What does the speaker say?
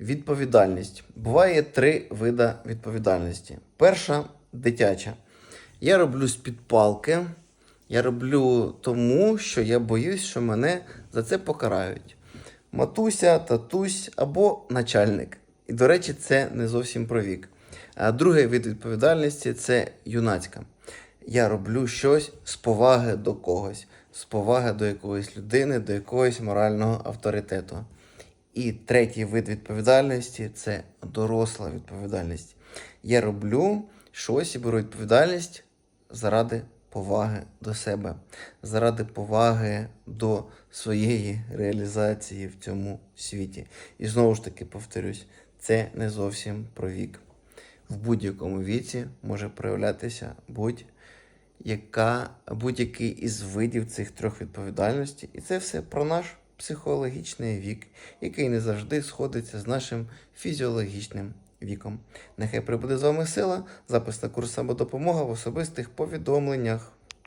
Відповідальність. Буває три види відповідальності. Перша дитяча. Я роблю з-під палки. Я роблю тому, що я боюсь, що мене за це покарають. Матуся, татусь або начальник. І, до речі, це не зовсім про вік. А другий вид відповідальності це юнацька. Я роблю щось з поваги до когось, з поваги до якоїсь людини, до якогось морального авторитету. І третій вид відповідальності це доросла відповідальність. Я роблю щось і беру відповідальність заради поваги до себе, заради поваги до своєї реалізації в цьому світі. І знову ж таки повторюсь, це не зовсім про вік. В будь-якому віці може проявлятися будь-яка, будь-який із видів цих трьох відповідальностей. І це все про наш психологічний вік, який не завжди сходиться з нашим фізіологічним віком. Нехай прибуде з вами сила, запис на курс самодопомога в особистих повідомленнях.